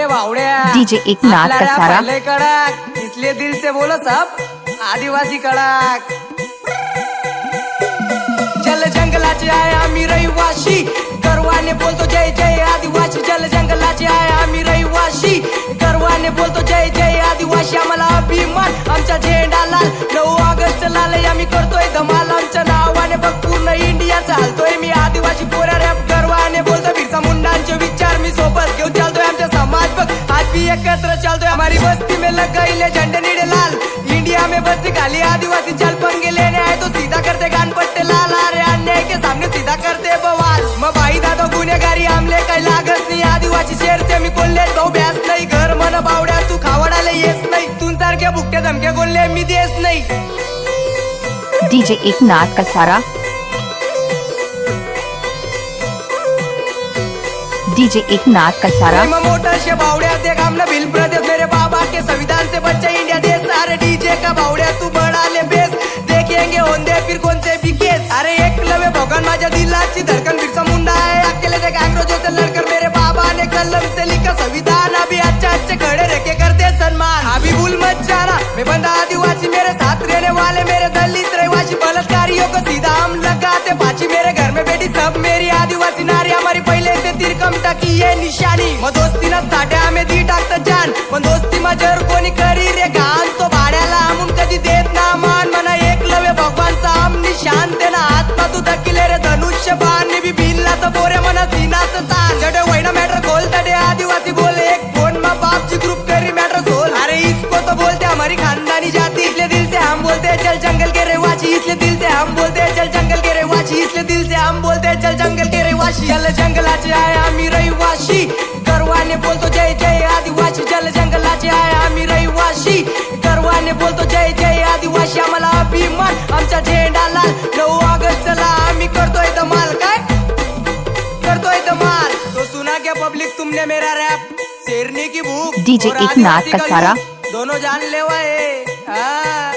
ए भावड्या DJ एकनाथ कसारा. कडक इसलिए दिल से बोलो सब आदिवासी कडक. जल जंगलाचे आहे आम्ही एकत्र चल दो हमारी बस्ती में लग गई ले झंडे नीडे लाल. इंडिया में बस्ती खाली आदिवासी चल पंगे लेने आए तो सीधा करते गान पट्टे लाल. आ रहे अन्याय के सामने सीधा करते बवाल. मग बाई दादा गुन्हेगारी आमले काही लागत नाही. आदिवासी शेर से मी कोल्हे तो भ्यास नाही घर मन बावड्या तू खावडाले येस नाही. तुमसारख्या बुकटे धमके कोल्हे मी देस नाही. डीजे एकनाथ कसारा डीजे एकनाथ कसारा मैं मोटर से बावड़िया देख हमने भील प्रदेश। मेरे बाबा के संविधान से बच्चा इंडिया सारे डीजे का तू बड़ा ले बेस। देखेंगे होंदे, फिर कौन से भी केस। अरे एक लवे, भगवान धड़कन। है, अकेले लड़कर। मेरे बाबा ने कलम से लिखा संविधान। अभी अच्छे अच्छे खड़े के करते सम्मान अभी भूल मत जाना, मैं बंदा आदिवासी। मेरे साथ रहने वाले, मेरे दलित, रहवासी, बलात्कारियों को सीधा मग दोस्ती ना आम्ही दी टाकत जान पण दोस्ती मा जर कोणी करी रे घाण. तो भाड्याला आमून कधी देत ना मान. मना एक लवे भगवानचा आमनी शांत ना आत्मा तू धकिले रे धनुष्य बाण. बी भिल्लाच बोरे मना सिनाच तान जडे वैना मॅटर खोल तडे आदिवासी बोल. एक फोन मा बापची ग्रुप करी मॅटर सोल. अरे इसको तो बोलते हमारी खानदानी जाती. इसले दिल से हम बोलते चल जंगल के रहवासी इसले दिल से हम बोलते चल जंगल के रहवासी इसलिए दिल से हम बोलते चल जंगल के रहवासी चल जंगलाचे आया गर्वाने बोलतो जय जय आदिवासी आम्हाला अभिमान. आमचा झेंडा लाल. नऊ ऑगस्टला आम्ही करतोय धमाल काय? करतोय धमाल तो सुना क्या पब्लिक तुमने मेरा रैप शेरनी की भूख. DJ और एकनाथ आदिवासी का। युग दोनों जान ले हाँ.